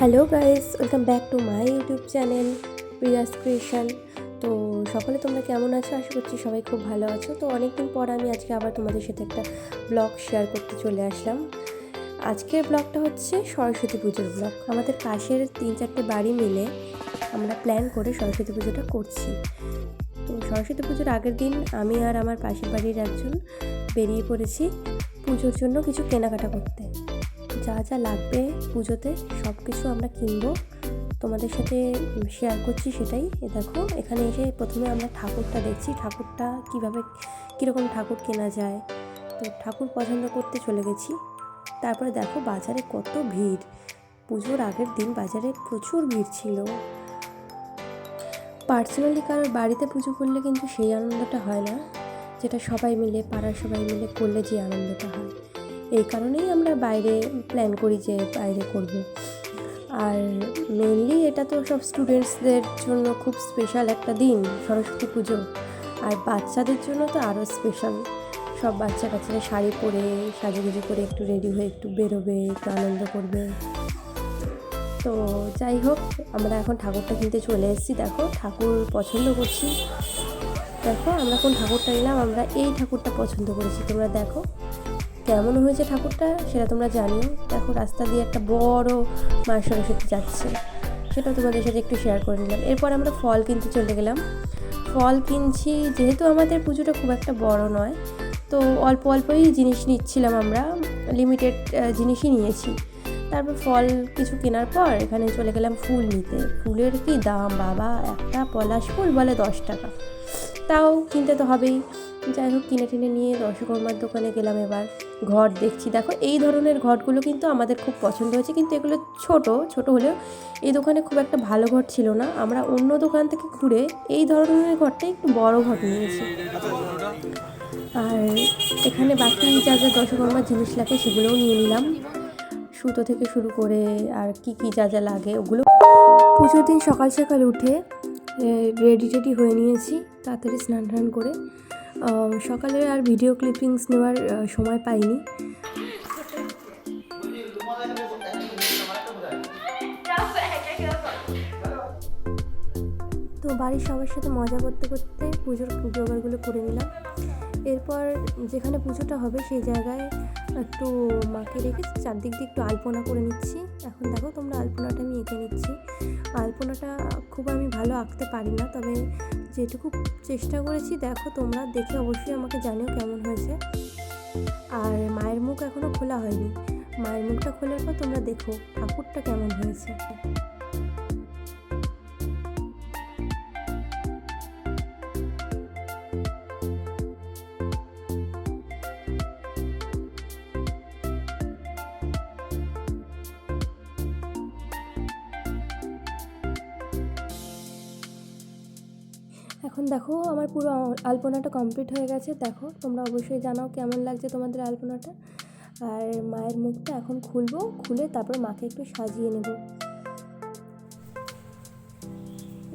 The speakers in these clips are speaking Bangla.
Hello guys welcome back to my YouTube channel Priya's creation তো সকলে তোমরা কেমন আছো? আশা করছি সবাই খুব ভালো আছো। তো অনেক দিন পর আমি আজকে আবার তোমাদের সাথে একটা ব্লগ শেয়ার করতে চলে আসলাম। আজকের ব্লগটা হচ্ছে সরস্বতী পুজোর ব্লগ আমাদের পাশের তিন চারটে বাড়ি মিলে আমরা প্ল্যান করে সরস্বতী পুজোটা করছি। তো সরস্বতী পুজোর আগের দিন আমি আর আমার পাশের বাড়ির একজন বেরিয়ে পড়েছি পুজোর জন্য কিছু কেনাকাটা করতে। যা যা লাগবে পুজোতে সব কিছু আমরা কিনবো। তোমাদের সাথে শেয়ার করছি সেটাই। দেখো, এখানে এসে প্রথমে আমরা ঠাকুরটা দেখছি। ঠাকুরটা কীভাবে, কীরকম ঠাকুর কেনা যায়। তো ঠাকুর পছন্দ করতে চলে গেছি। তারপরে দেখো, বাজারে কত ভিড়। পুজোর আগের দিন বাজারে প্রচুর ভিড় ছিল। পার্সোনালি কারোর বাড়িতে পুজো করলে কিন্তু সেই আনন্দটা হয় না। যেটা সবাই মিলে, পাড়ার সবাই মিলে করলে যে আনন্দটা হয়। এই কারণেই আমরা বাইরে প্ল্যান করি যে বাইরে করব। আর মেনলি এটা তো সব স্টুডেন্টসদের জন্য খুব স্পেশাল একটা দিন, সরস্বতী পুজো। আর বাচ্চাদের জন্য তো আরও স্পেশাল সব বাচ্চা কাচ্চারা শাড়ি পরে সাজুগুজু করে একটু রেডি হয়ে একটু বেরোবে, একটু আনন্দ করবে। তো যাই হোক, আমরা এখন ঠাকুরটা কিনতে চলে এসেছি। দেখো, ঠাকুর পছন্দ করছি। দেখো, আমরা কোন ঠাকুরটা নিলাম, আমরা এই ঠাকুরটা পছন্দ করেছি। তোমরা দেখো। কেমন হয়েছে ঠাকুরটা সেটা তোমরা জানিও। দেখো, রাস্তা দিয়ে একটা বড় মা সরস্বতী যাচ্ছে। সেটা তোমাদের সাথে একটু শেয়ার করে নিলাম। এরপর আমরা ফল কিনতে চলে গেলাম। ফল কিনছি, যেহেতু আমাদের পুজোটা খুব একটা বড় নয়, তো অল্প অল্পই জিনিস নিচ্ছিলাম আমরা লিমিটেড জিনিসই নিয়েছি। তারপর ফল কিছু কেনার পর এখানে চলে গেলাম ফুল নিতে। ফুলের কি দাম বাবা? একটা পলাশ ফুল বলে দশ টাকা। তাও কিনতে তো হবেই। যাই হোক, কিনে টিনে নিয়ে রসগোল্লার দোকানে গেলাম এবার। ঘট দেখছি। দেখো, এই ধরনের ঘটগুলো কিন্তু আমাদের খুব পছন্দ হয়েছে। কিন্তু এগুলো ছোট ছোট হলেও এই দোকানে খুব একটা ভালো ঘট ছিল না। আমরা অন্য দোকান থেকে ঘুরে এই ধরনের ঘরটা একটু বড় ঘট নিয়েছি। আর এখানে বাকি যা যা দশকর্মার জিনিস লাগে সেগুলোও নিয়ে নিলাম। সুতো থেকে শুরু করে আর কি কি যা যা লাগে ওগুলো পুজোর দিন সকাল সকাল উঠে রেডি টেডি হয়ে নিয়েছি। তাড়াতাড়ি স্নান টান করে সকালে আর ভিডিও ক্লিপিংস নেওয়ার সময় পাইনি। তো বাড়ির সবার সাথে মজা করতে করতে পুজোর জোগাড়গুলো করে নিলাম। এরপর যেখানে পুজোটা হবে সেই জায়গায় একটু মাকে রেখে চারদিক দিয়ে একটু আলপনা করে নিচ্ছি। এখন দেখো তোমরা আলপনাটা আমি এঁকে নিচ্ছি। আলপনাটা খুব আমি ভালো আঁকতে পারি না, তবে যেটুকু চেষ্টা করেছি, দেখো তোমরা দেখে অবশ্যই আমাকে জানিও কেমন হয়েছে। আর মায়ের মুখ এখনও খোলা হয়নি। মায়ের মুখটা খোলার পর তোমরা দেখো ঠাকুরটা কেমন হয়েছে। এখন দেখো আমার পুরো আলপনাটা কমপ্লিট হয়ে গেছে। দেখো, তোমরা অবশ্যই জানাও কেমন লাগছে তোমাদের আলপনাটা। আর মায়ের মুখটা এখন খুলবো, খুলে তারপর মাকে একটু সাজিয়ে নেব।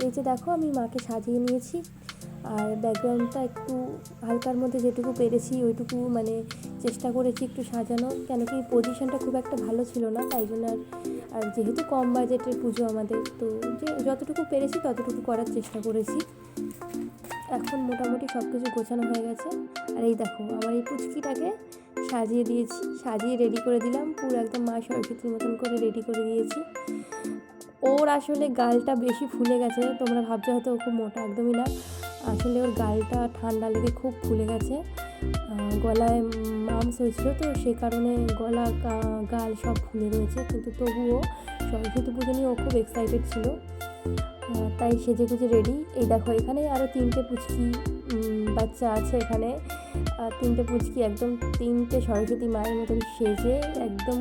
এই যে দেখো, আমি মাকে সাজিয়ে নিয়েছি। আর ব্যাকগ্রাউন্ডটা একটু হালকার মধ্যে যেটুকু পেরেছি, ওইটুকু মানে চেষ্টা করেছি একটু সাজানো কেন কি পজিশনটা খুব একটা ভালো ছিল না, তাই জন্য আর আর যেহেতু কম বাজেটের পুজো আমাদের, তো যে যতটুকু পেরেছি ততটুকু করার চেষ্টা করেছি। এখন মোটামুটি সব কিছু গোছানো হয়ে গেছে। আর এই দেখো, আমার এই পুচকিটাকে সাজিয়ে দিয়েছি, সাজিয়ে রেডি করে দিলাম। পুরো একদম মা সরস্বতীর মতন করে রেডি করে দিয়েছি। ওর আসলে গালটা বেশি ফুলে গেছে, তোমরা ভাবছ হয়তো ও খুব মোটা, একদমই না। আসলে ওর গালটা ঠান্ডা লেগে খুব ফুলে গেছে। গলায় মামস হয়েছিল তো সেই কারণে গলা গাল সব ফুলে রয়েছে। কিন্তু তবুও সরস্বতী পুজো নিয়ে ও খুব এক্সাইটেড ছিল। তাই সেজে গুজে রেডি এই দেখো এখানে আরও তিনটে পুচকি বাচ্চা আছে এখানে। তিনটে পুচকি একদম তিনটে সরস্বতী মায়ের মতন সেজে একদম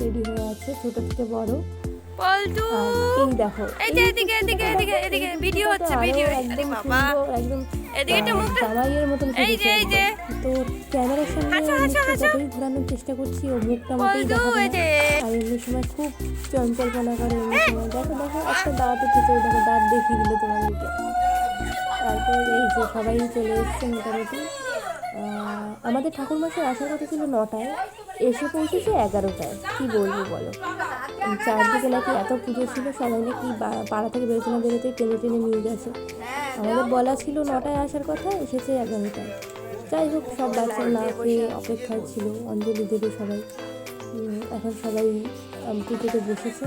রেডি হয়ে আছে ছোটো থেকে বড়। পল্টু! এই দেখো এই যে এই এদিকে এদিকে এদিকে এদিকে ভিডিও হচ্ছে ভিডিও একদম এদিকে মুখটা মতন এই যে, এই যে। তো ক্যামেরার সামনে হাসো, হাসো, হাসো। যতই ঘোরানোর চেষ্টা করছি ও মুখটা মোটেই পল্টু দেখাবে এই না। যে। আর এমনি সময় খুব চঞ্চলপনা করে এমনি সময় দেখো দেখো একটা দাঁত উঠেছে ওই দেখো দাঁত দেখিয়ে দিল তোমাদেরকে। তারপর এই যে সবাই চলে এসছে মোটামুটি। আমাদের ঠাকুর মাসের আসার কথা ছিল নটায়। এসে পৌঁছেছে এগারোটায়। কি বলব বলো? চারদিকে নাকি এত পুজো ছিল সবাই নাকি পাড়া থেকে বেরোতে না বেরোতেই টেনে টেনে নিয়ে গেছে আমাদের বলা ছিল নটায় আসার কথা এসেছে এগারোটায়। যাই হোক সব বাচ্চারা না খেয়ে অপেক্ষায় ছিল অঞ্জলি দেবে সবাই। এখন সবাই পুজোতে বসেছে।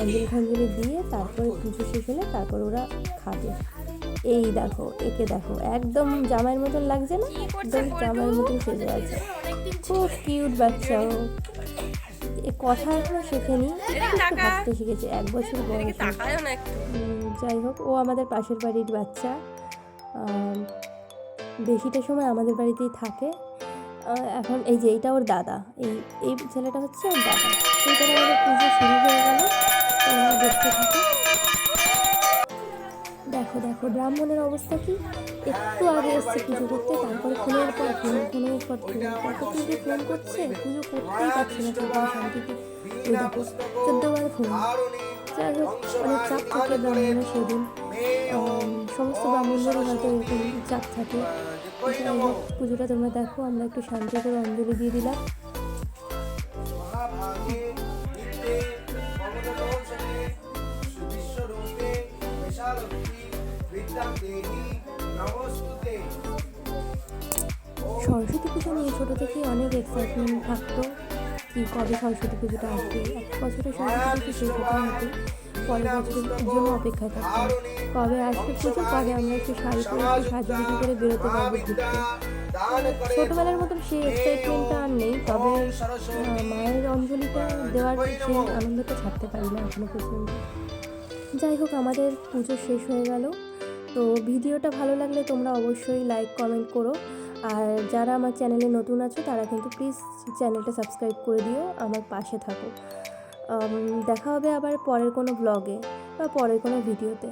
অঞ্জলি ফঞ্জলি দিয়ে তারপরে পুজো শেষ হলে তারপর ওরা খাবে। এই দেখো একে দেখো একদম জামাইয়ের মতন লাগছে না? একদম জামাইয়ের মতন সেজে আছে। খুব কিউট বাচ্চা ও। এ কথা এখনও শেখেনি। হাঁটতে শিখেছে এক বছর বয়স যাই হোক, ও আমাদের পাশের বাড়ির বাচ্চা। বেশিটা সময় আমাদের বাড়িতেই থাকে। এখন এই যে এইটা ওর দাদা। এই এই ছেলেটা হচ্ছে ওর দাদা। এইটার আমাদের পুজো শুরু হয়ে গেল। দেখতে থাকো। দেখো দেখো, ব্রাহ্মণের অবস্থা কি? একটু আগে এসছে পুজো করতে, তারপরে ফোনের পর ফোন ফোনের পর ফোন কত যে ফোন করছে, পুজো করতেই পারছে না চোদ্দ চোদ্দবার ফোন যাই হোক, অনেক চাপ থাকে ব্রাহ্মণের সেদিন। সমস্ত ব্রাহ্মণদেরই হয়তো এরকম চাপ থাকে। যাই হোক, পুজোটা তোমরা দেখো, আমরা একটু শান্তি করে অঞ্জলি দিয়ে দিলাম। সরস্বতী পুজো নিয়ে ছোটো থেকেই অনেক এক্সাইটমেন্ট থাকতো। কি কবে সরস্বতী পুজোটা আসবে? এক বছরে সরস্বতী পুজো হতে পরের বছরের জন্য অপেক্ষা থাকতাম কবে আসবে পুজো? কবে আমরা একটু শাড়ি পরে একটু সাজুগুজু করে বেরোতে পারব ঘুরতে। ছোটোবেলার মতন সেই এক্সাইটমেন্টটা আর নেই, তবে মায়ের অঞ্জলিটা দেওয়ার সেই আনন্দটা ছাড়তে পারি না এখনও পর্যন্ত। যাই হোক, আমাদের পুজো শেষ হয়ে গেল। তো ভিডিওটা ভালো লাগলে তোমরা অবশ্যই লাইক কমেন্ট করো। আর যারা আমার চ্যানেলে নতুন আছো, তারা কিন্তু প্লিজ চ্যানেলটা সাবস্ক্রাইব করে দিও, আমার পাশে থাকো। দেখা হবে আবার পরের কোনো ব্লগে বা পরের কোনো ভিডিওতে